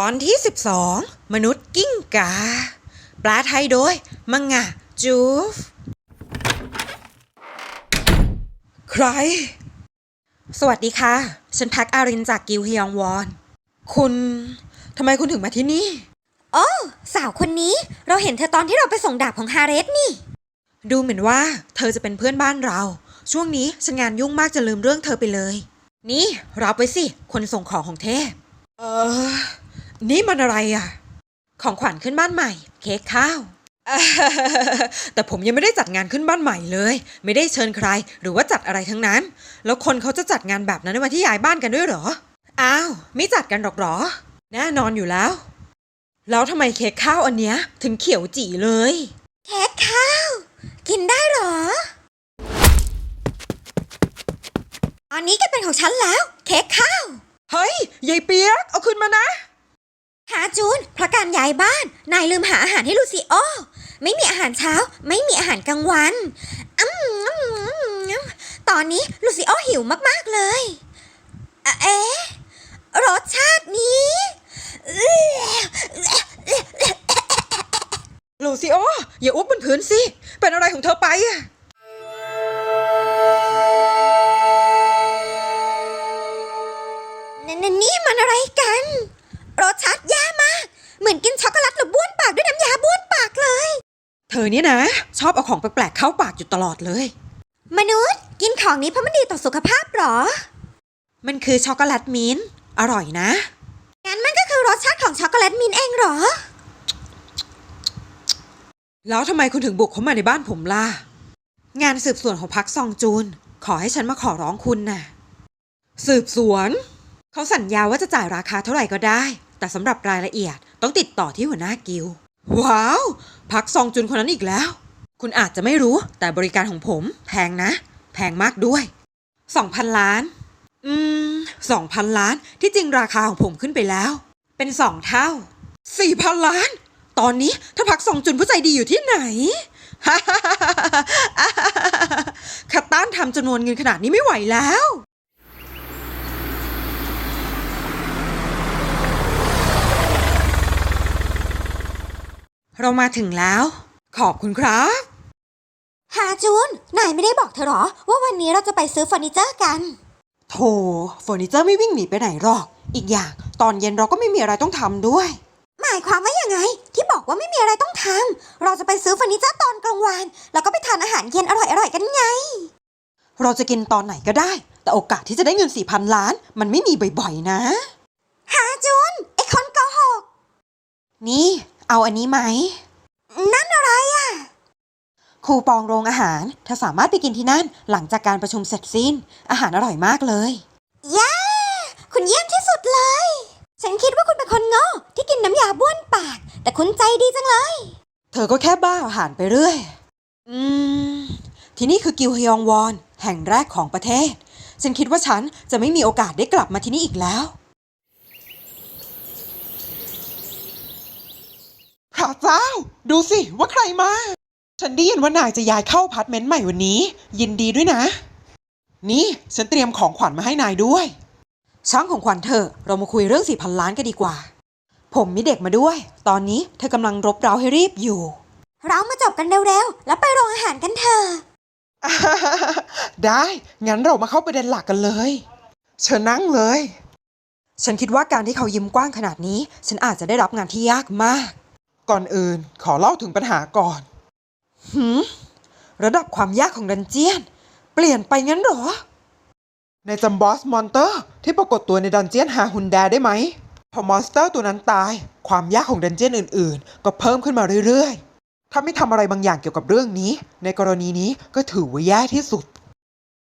ตอนที่ 12 มนุษย์กิ้งกา ปลาไทยโดย มังงะ จูฟ ใคร สวัสดีค่ะ ฉันพักอารินจากกิวฮยองวอน คุณ ทำไมคุณถึงมาที่นี่ โอ้สาวคนนี้เราเห็นเธอตอนที่เราไปส่งดาบของฮาเรสนี่ ดูเหมือนว่า เธอจะเป็นเพื่อนบ้านเรา ช่วงนี้ฉันงานยุ่งมากจะลืมเรื่องเธอไปเลย นี่รับไว้สิ คนส่งของของเทพ เออ นี่มันอะไรอะ ของขวัญขึ้นบ้านใหม่ เค้กข้าวอ่าแต่ผมยังไม่ได้จัดงานขึ้นบ้านใหม่เลย ไม่ได้เชิญใคร หรือว่าจัดอะไรทั้งนั้น แล้วคนเขาจะจัดงานแบบนั้นในวันที่ย้ายบ้านกันด้วยเหรอ อ้าว ไม่จัดกันหรอกเหรอ แน่นอนอยู่แล้ว แล้วทำไมเค้กข้าวอันเนี้ย ถึงเขียวจีเลย เค้กข้าว กินได้เหรอ อันนี้ก็เป็นของฉันแล้ว เค้กข้าว เฮ้ยยายเปียกเอาขึ้นมานะ หาจูนเพราะการย้ายบ้าน นายลืมหาอาหารให้ลูซิโอ ไม่มีอาหารเช้า ไม่มีอาหารกลางวันอืมอืมอืมอืมตอนนี้ลูซิโอหิวมาก ๆ เลยอะเอ๊ะรสชาตินี้อื้อ ลูซิโออย่าอุบบนพื้นสิ เป็นอะไรของเธอไปอะนนนี่มันอะไรกัน รสชาติแย่มาก เหมือนกินช็อกโกแลตหรือบ้วนปากด้วยน้ำยาบ้วนปากเลย เธอเนี่ยนะ ชอบเอาของแปลกๆเข้าปากอยู่ตลอดเลย มนุษย์กินของนี้เพราะมันดีต่อสุขภาพเหรอ มันคือช็อกโกแลตมิ้นท์อร่อยนะงั้นมันก็คือรสชาติของช็อกโกแลตมินท์เองเหรอ แล้วทำไมคุณถึงบุกเข้ามาในบ้านผมล่ะ งานสืบสวนของพักซองจูน ขอให้ฉันมาขอร้องคุณน่ะ สืบสวน เขาสัญญาว่าจะจ่ายราคาเท่าไหร่ก็ได้ แต่สำหรับรายละเอียดต้องติดต่อที่หัวหน้ากิลว้าว พักซองจุนคนนั้นอีกแล้ว คุณอาจจะไม่รู้แต่บริการของผมแพงนะ แพงมากด้วย 2,000 ล้าน อืม 2,000 ล้านที่จริงราคาของผมขึ้นไปแล้ว เป็นสองเท่า 4,000 ล้าน ตอนนี้ถ้าพักซองจุนผู้ใจดีอยู่ที่ไหนคาต้านทำจำนวนเงินขนาดนี้ไม่ไหวแล้ว เรามาถึงแล้ว ขอบคุณครับ ฮาจูน นายไม่ได้บอกเธอเหรอ ว่าวันนี้เราจะไปซื้อเฟอร์นิเจอร์กัน โถเฟอร์นิเจอร์ไม่วิ่งหนีไปไหนหรอก อีกอย่าง ตอนเย็นเราก็ไม่มีอะไรต้องทำด้วย หมายความว่ายังไง ที่บอกว่าไม่มีอะไรต้องทำเราจะไปซื้อเฟอร์นิเจอร์ตอนกลางวัน แล้วก็ไปทานอาหารเย็นอร่อยๆกันไง เราจะกินตอนไหนก็ได้ แต่โอกาสที่จะได้เงินสี่พันล้าน มันไม่มีบ่อยๆนะ ฮาจูนไอคนโกหก นี่ เอาอันนี้ไหม นั่นอะไรอะ คูปองโรงอาหาร เธอสามารถไปกินที่นั่น หลังจากการประชุมเสร็จสิ้น อาหารอร่อยมากเลย เย้ คุณเยี่ยมที่สุดเลย ฉันคิดว่าคุณเป็นคนโง่ที่กินน้ำยาบ้วนปาก แต่คุณใจดีจังเลย เธอก็แค่บ้าอาหารไปเรื่อย อืม ที่นี่คือกิวฮยองวอน แห่งแรกของประเทศ ฉันคิดว่าฉันจะไม่มีโอกาสได้กลับมาที่นี่อีกแล้ว พระเจ้า ดูสิว่าใครมา ฉันได้ยินว่านายจะย้ายเข้าอพาร์ตเมนต์ใหม่วันนี้ ยินดีด้วยนะ นี่ฉันเตรียมของขวัญมาให้นายด้วย ช่างของขวัญเธอะเรามาคุยเรื่องสี่พันล้านกันดีกว่า ผมมีเด็กมาด้วย ตอนนี้เธอกำลังรบเร้าให้รีบอยู่ เรามาจบกันเร็วๆ แล้วไปโรงอาหารกันเถอะได้ งั้นเรามาเข้าประเด็นหลักกันเลย เชิญนั่งเลย ฉันคิดว่าการที่เขายิ้มกว้างขนาดนี้ ฉันอาจจะได้รับงานที่ยากมาก ก่อนอื่นขอเล่าถึงปัญหาก่อนหืมระดับความยากของดันเจียน เปลี่ยนไปงั้นเหรอ ในจำบอสมอนเตอร์ที่ปรากฏตัวในดันเจียนฮาฮุนแดได้ไหม พอมอนสเตอร์ตัวนั้นตาย ความยากของดันเจียนอื่นๆ ก็เพิ่มขึ้นมาเรื่อยๆ ถ้าไม่ทำอะไรบางอย่างเกี่ยวกับเรื่องนี้ ในกรณีนี้ก็ถือว่าแย่ที่สุด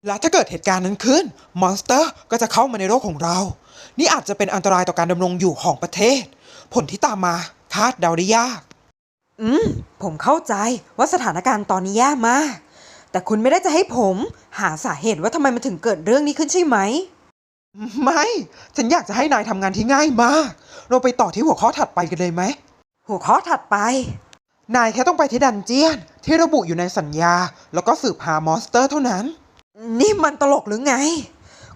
และถ้าเกิดเหตุการณ์นั้นขึ้น มอนสเตอร์ก็จะเข้ามาในโลกของเรา นี่อาจจะเป็นอันตรายต่อการดำรงอยู่ของประเทศ ผลที่ตามมา คาดเดาได้ยาก อืม ผมเข้าใจว่าสถานการณ์ตอนนี้แย่มาก แต่คุณไม่ได้จะให้ผมหาสาเหตุว่าทำไมมันถึงเกิดเรื่องนี้ขึ้นใช่ไหม ไม่ ฉันอยากจะให้นายทำงานที่ง่ายมาก เราไปต่อที่หัวข้อถัดไปกันเลยไหม หัวข้อถัดไป นายแค่ต้องไปที่ดันเจียน ที่ระบุอยู่ในสัญญา แล้วก็สืบหามอนสเตอร์เท่านั้น นี่มันตลกหรือไง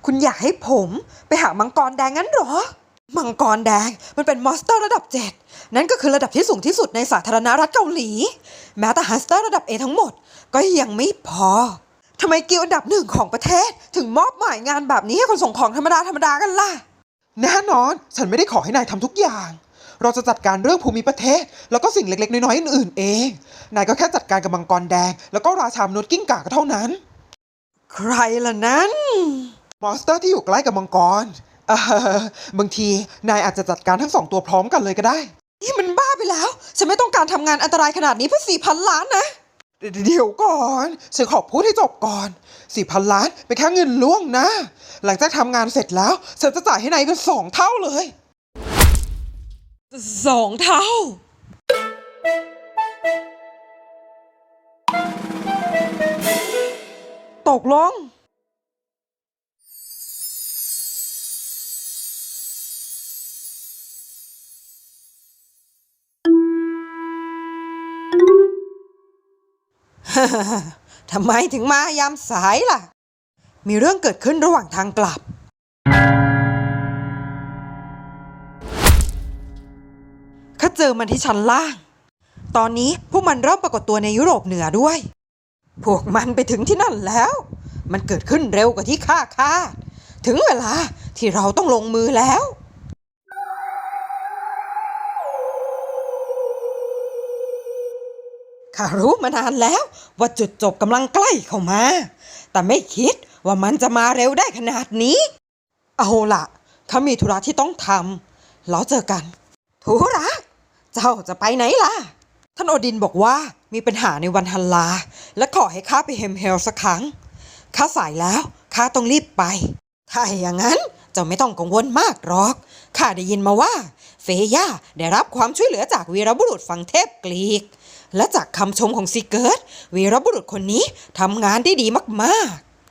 คุณอยากให้ผมไปหามังกรแดงงั้นเหรอ มังกรแดงมันเป็นมอนสเตอร์ระดับ 7 นั่นก็คือระดับที่สูงที่สุดในสาธารณรัฐเกาหลี แม้แต่ฮันสเตอร์ระดับ A ทั้งหมดก็ยังไม่พอทำไมกิลด์อันดับหนึ่งของประเทศ ถึงมอบหมายงานแบบนี้ให้คนส่งของธรรมดาธรรมดากันล่ะ แน่นอน ฉันไม่ได้ขอให้นายทำทุกอย่าง เราจะจัดการเรื่องภูมิประเทศ แล้วก็สิ่งเล็กๆ น้อยๆอื่นๆเอง นายก็แค่จัดการกับมังกรแดง แล้วก็ราชามนุษย์กิ้งก่าก็เท่านั้น ใครล่ะนั้น มอนสเตอร์ที่อยู่ใกล้กับมังกร เออบางทีนายอาจจะจัดการทั้งสองตัวพร้อมกันเลยก็ได้ นี่มันบ้าไปแล้ว ฉันไม่ต้องการทำงานอันตรายขนาดนี้เพื่อสี่พันล้านนะ เดี๋ยวก่อน ฉันขอพูดให้จบก่อนสี่พันล้านเป็นแค่เงินล่วงนะ หลังจากทำงานเสร็จแล้วฉันจะจ่ายให้นายเป็นสองเท่าเลยสองเท่า ตกลง ทำไมถึงมายามสายล่ะ มีเรื่องเกิดขึ้นระหว่างทางกลับ ข้าเจอมันที่ชั้นล่าง ตอนนี้พวกมันเริ่มปรากฏตัวในยุโรปเหนือด้วย พวกมันไปถึงที่นั่นแล้ว มันเกิดขึ้นเร็วกว่าที่ข้าคาด ถึงเวลาที่เราต้องลงมือแล้ว ข้ารู้มานานแล้วว่าจุดจบกำลังใกล้เข้ามา แต่ไม่คิดว่ามันจะมาเร็วได้ขนาดนี้ เอาล่ะข้ามีธุระที่ต้องทำแล้วเจอกันธุระเจ้าจะไปไหนล่ะ ท่านโอดินบอกว่ามีปัญหาในวันฮันลา และขอให้ข้าไปเฮมเฮลสักครั้งข้าสายแล้วข้าต้องรีบไป ถ้าอย่างนั้นเจ้าไม่ต้องกังวลมากหรอกข้าได้ยินมาว่า เฟย่าได้รับความช่วยเหลือจากวีรบุรุษฝั่งเทพกรีก และจากคำชมของซีเกิร์ตวีรบุรุษคนนี้ทำงานได้ดีมาก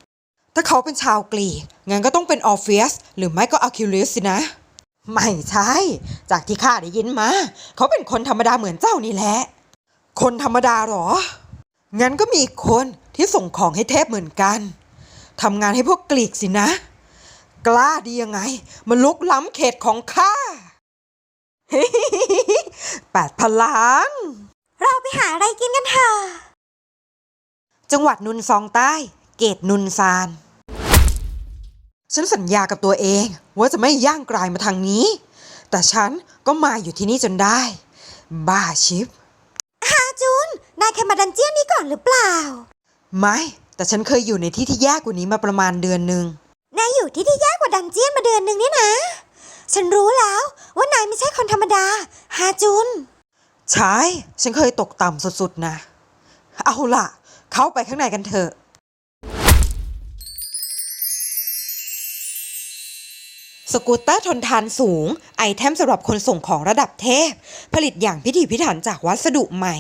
ๆ ถ้าเขาเป็นชาวกรีกงั้นก็ต้องเป็นออฟเฟียสหรือไม่ก็อาคิลิสสินะ ไม่ใช่ จากที่ข้าได้ยินมา เขาเป็นคนธรรมดาเหมือนเจ้านี่แหละ คนธรรมดาหรอ งั้นก็มีอีกคนที่ส่งของให้เทพเหมือนกันทำงานให้พวกกรีกสินะ กล้าดียังไงมันลุกล้ำเขตของข้าแปดพล้านเราไป หาอะไรกินกันเถอะ จังหวัดนุนซองใต้ เกตนุนซาน ฉันสัญญากับตัวเองว่าจะไม่ย่างกลายมาทางนี้ แต่ฉันก็มาอยู่ที่นี่จนได้ บ้าชิปฮาจุน นายเคยมาดันเจียนนี้ก่อนหรือเปล่า ไม่ แต่ฉันเคยอยู่ในที่ที่แย่กว่านี้มาประมาณเดือนหนึ่งนายอยู่ที่ที่แย่กว่าดันเจียนมาเดือนหนึ่งเนี่ยนะ ฉันรู้แล้วว่านายไม่ใช่คนธรรมดาฮาจุน ใช่ ฉันเคยตกต่ำสุดๆนะ เอาล่ะ เข้าไปข้างในกันเถอะ สกูตเตอร์ทนทานสูง ไอเทมสำหรับคนส่งของระดับเทพ ผลิตอย่างพิถีพิถันจากวัสดุใหม่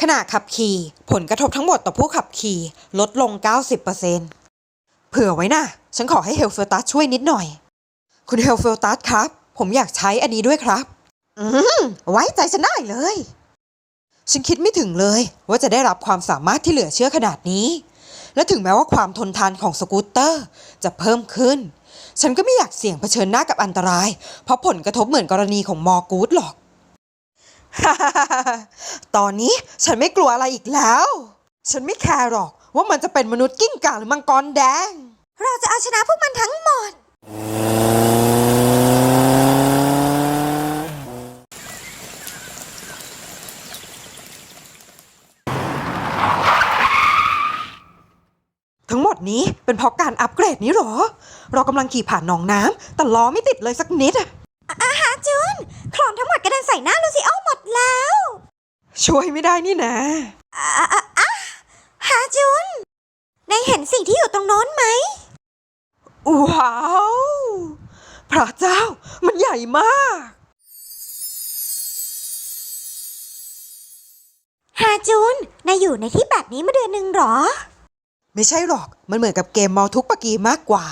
ขณะขับขี่ผลกระทบทั้งหมดต่อผู้ขับขี่ลดลง 90%เผื่อไว้นะ ฉันขอให้เฮลเฟลตัสช่วยนิดหน่อย คุณเฮลเฟลตัสครับ ผมอยากใช้อันนี้ด้วยครับ อืมไว้ใจฉันได้เลย ฉันคิดไม่ถึงเลย ว่าจะได้รับความสามารถที่เหลือเชื่อขนาดนี้ และถึงแม้ว่าความทนทานของสกูตเตอร์ จะเพิ่มขึ้น ฉันก็ไม่อยากเสี่ยงเผชิญหน้ากับอันตราย เพราะผลกระทบเหมือนกรณีของมอร์กูดหรอกตอนนี้ฉันไม่กลัวอะไรอีกแล้ว ฉันไม่แคร์หรอก ว่ามันจะเป็นมนุษย์กิ้งก่าหรือมังกรแดง เราจะเอาชนะพวกมันทั้งหมด ทั้งหมด นี้ เป็นเพราะการอัปเกรดนี้เหรอ เรากำลังขี่ผ่านหนองน้ำแต่ล้อไม่ติดเลยสักนิดอะอาฮาจุนโคลนทั้งหมดกระเด็นใส่หน้าลูซิโอหมดแล้ว ช่วยไม่ได้นี่นะอะอะอะฮาจุนนายเห็นสิ่งที่อยู่ตรงโน้นไหม ว้าว พระเจ้า มันใหญ่มาก ฮาจุนนายอยู่ในที่แบบนี้มาเดือนหนึ่งเหรอ ไม่ใช่หรอก มันเหมือนกับเกมเมาทุกปะกีมากกว่า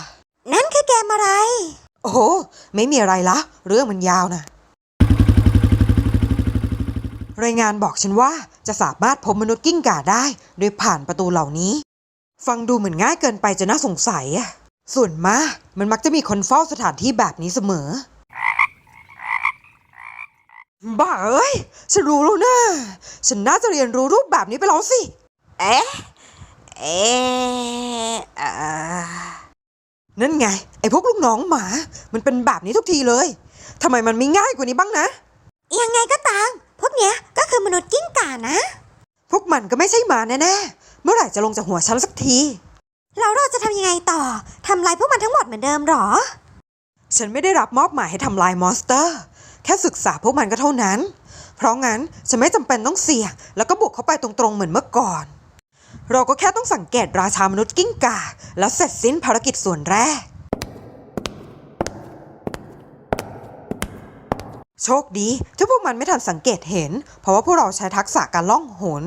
นั่นคือเกมอะไร โอ้โห ไม่มีอะไรละ เรื่องมันยาวนะรายงานบอกฉันว่าจะสามารถพบมนุษย์กิ้งก่าได้ โดยผ่านประตูเหล่านี้ ฟังดูเหมือนง่ายเกินไปจะน่าสงสัยอะส่วนมาก มันมักจะมีคนเฝ้าสถานที่แบบนี้เสมอ บ้าเอ้ย ฉันรู้แล้วนะ ฉันน่าจะเรียนรู้รูปแบบนี้ไปแล้วสิ เอ๊ะ เอ๊ะเอ่อนั่นไง ไอ้พวกลูกน้องหมา มันเป็นแบบนี้ทุกทีเลยทำไมมันไม่ง่ายกว่านี้บ้างนะ ยังไงก็ตาม พวกเนี้ยก็คือมนุษย์กิ้งก่านะ พวกมันก็ไม่ใช่หมาแน่ๆ เมื่อไหร่จะลงจากหัวฉันสักที แล้วเราจะทำยังไงต่อทำลายพวกมันทั้งหมดเหมือนเดิมหรอ ฉันไม่ได้รับมอบหมายให้ทำลายมอนสเตอร์ แค่ศึกษาพวกมันก็เท่านั้น เพราะงั้นฉันไม่จำเป็นต้องเสี่ยงแล้วก็บุกเข้าไปตรงๆเหมือนเมื่อก่อน เราก็แค่ต้องสังเกตราชามนุษย์กิ้งก่า แล้วเสร็จสิ้นภารกิจส่วนแรก โชคดีที่พวกมันไม่ทันสังเกตเห็น เพราะว่าพวกเราใช้ทักษะการล่องหน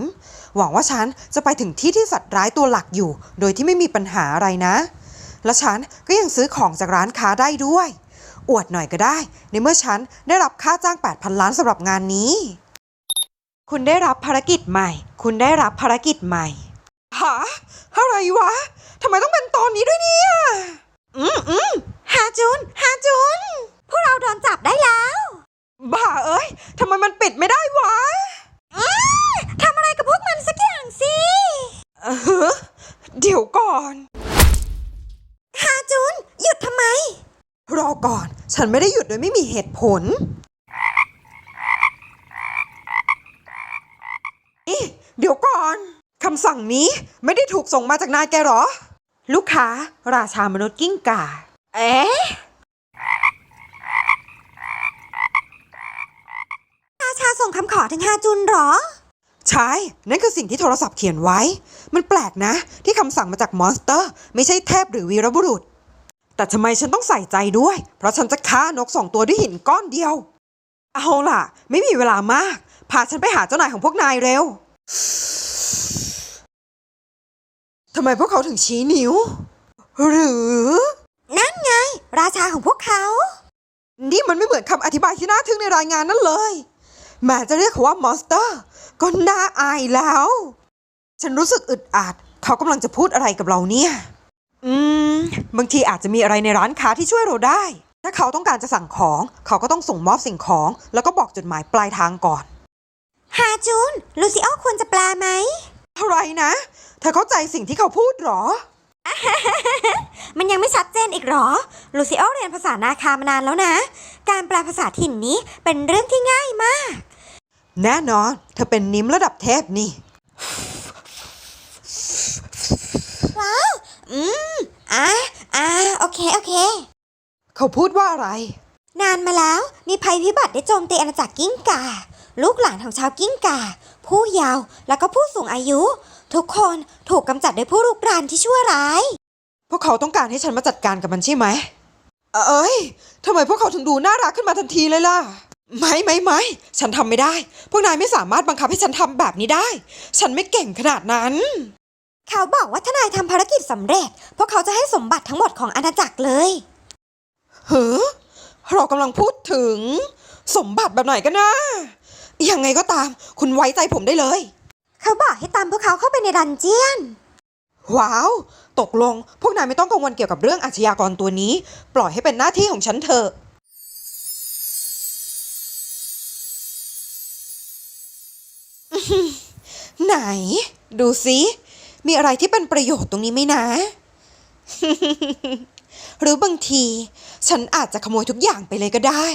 หวังว่าฉันจะไปถึงที่ที่สัตว์ร้ายตัวหลักอยู่ โดยที่ไม่มีปัญหาอะไรนะ และฉันก็ยังซื้อของจากร้านค้าได้ด้วย อวดหน่อยก็ได้ ในเมื่อฉันได้รับค่าจ้าง 8,000 ล้านสำหรับงานนี้คุณได้รับภารกิจใหม่ คุณได้รับภารกิจใหม่ หาอะไรวะทำไมต้องเป็นตอนนี้ด้วยเนี่ย อืมอืมฮาจุนฮาจุน พวกเราโดนจับได้แล้ว บ้าเอ้ยทำไมมันปิดไม่ได้วะทำอะไรกับพวกมันสักอย่างสิเออเดี๋ยวก่อนฮาจุน หยุดทำไม รอก่อน ฉันไม่ได้หยุดโดยไม่มีเหตุผล นี่ เดี๋ยวก่อนคำสั่งนี้ไม่ได้ถูกส่งมาจากนายแกหรอ ลูกค้า ราชามนุษย์กิ้งก่า เอ๊ะราชาส่งคำขอถึงฮาจุนเหรอ ใช่ นั่นคือสิ่งที่โทรศัพท์เขียนไว้ มันแปลกนะ ที่คำสั่งมาจากมอนสเตอร์ ไม่ใช่เทพหรือวีรบุรุษ แต่ทำไมฉันต้องใส่ใจด้วย เพราะฉันจะฆ่านกสองตัวด้วยหินก้อนเดียว เอาล่ะ ไม่มีเวลามาก พาฉันไปหาเจ้านายของพวกนายเร็ว ทำไมพวกเขาถึงชี้นิ้ว หรือ นั่นไง ราชาของพวกเขา นี่มันไม่เหมือนคำอธิบายที่น่าทึ่งในรายงานนั่นเลย แม้จะเรียกเขาว่ามอนสเตอร์ก็น่าอายแล้ว ฉันรู้สึกอึดอัดเขากำลังจะพูดอะไรกับเราเนี่ย อืม บางทีอาจจะมีอะไรในร้านค้าที่ช่วยเราได้ ถ้าเขาต้องการจะสั่งของ เขาก็ต้องส่งมอบสิ่งของ แล้วก็บอกจุดหมายปลายทางก่อน ฮาจุนลูซิโอควรจะแปลไหมอะไรนะ เธอเข้าใจสิ่งที่เขาพูดเหรอ มันยังไม่ชัดเจนอีกเหรอ ลูซิโอเรียนภาษานาคามานานแล้วนะ การแปลภาษาถิ่นนี้เป็นเรื่องที่ง่ายมาก แน่นอน เธอเป็นนิ้มระดับเทพนี่อืม อะอะโอเค โอเค เขาพูดว่าอะไร นานมาแล้ว มีภัยพิบัติได้โจมตีอาณาจักรกิ้งก่า ลูกหลานของชาวกิ้งก่า ผู้เยาว์แล้วก็ผู้สูงอายุ ทุกคนถูกกำจัดโดยผู้รุกรานที่ชั่วร้าย พวกเขาต้องการให้ฉันมาจัดการกับมันใช่ไหม เอ้ยทำไมพวกเขาถึงดูน่ารักขึ้นมาทันทีเลยล่ะ ไม่ไม่ไม่ฉันทำไม่ได้ พวกนายไม่สามารถบังคับให้ฉันทำแบบนี้ได้ ฉันไม่เก่งขนาดนั้น เขาบอกว่าถ้านายทำภารกิจสำเร็จ พวกเขาจะให้สมบัติทั้งหมดของอาณาจักรเลยเฮ้อเรากำลังพูดถึง สมบัติแบบไหนกันนะ ยังไงก็ตาม คุณไว้ใจผมได้เลย เขาบอกให้ตามพวกเขาเข้าไปในดันเจียน ว้าว ตกลง พวกนายไม่ต้องกังวลเกี่ยวกับเรื่องอาชญากรตัวนี้ ปล่อยให้เป็นหน้าที่ของฉันเถอะอื้อหือไหน ดูสิมีอะไรที่เป็นประโยชน์ตรงนี้ไหมนะ หรือบางที ฉันอาจจะขโมยทุกอย่างไปเลยก็ได้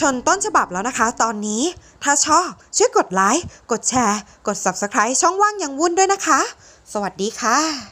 ชนต้นฉบับแล้วนะคะ ตอนนี้ ถ้าชอบช่วยกดไลค์ กดแชร์ กด Subscribe ช่องว่างยังวุ่นด้วยนะคะ สวัสดีค่ะ